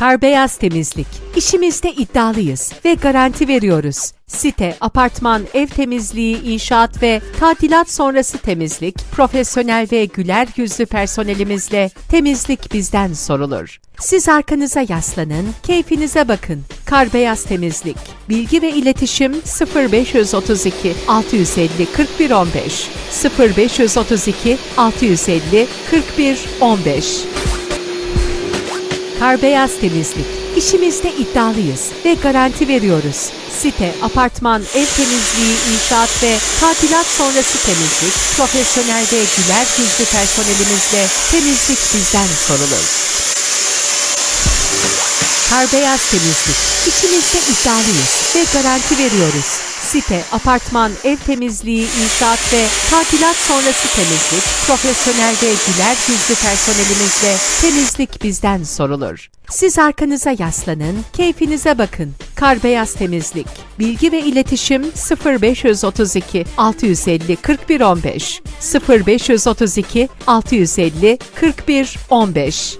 Kar Beyaz Temizlik. İşimizde iddialıyız ve garanti veriyoruz. Site, apartman, ev temizliği, inşaat ve tadilat sonrası temizlik, profesyonel ve güler yüzlü personelimizle temizlik bizden sorulur. Siz arkanıza yaslanın, keyfinize bakın. Kar Beyaz Temizlik. Bilgi ve iletişim 0532 650 41 15 0532 650 41 15 Kar Beyaz Temizlik. İşimizde iddialıyız ve garanti veriyoruz. Site, apartman, ev temizliği, inşaat ve tadilat sonrası temizlik, profesyonel ve güler yüzlü personelimizle temizlik bizden sorulur. Kar Beyaz Temizlik. İçimizde iddialıyız ve garanti veriyoruz. Site, apartman, ev temizliği, inşaat ve tadilat sonrası temizlik, profesyonel ve güler yüzlü personelimizle temizlik bizden sorulur. Siz arkanıza yaslanın, keyfinize bakın. Kar Beyaz Temizlik. Bilgi ve iletişim 0532 650 41 15 0532 650 41 15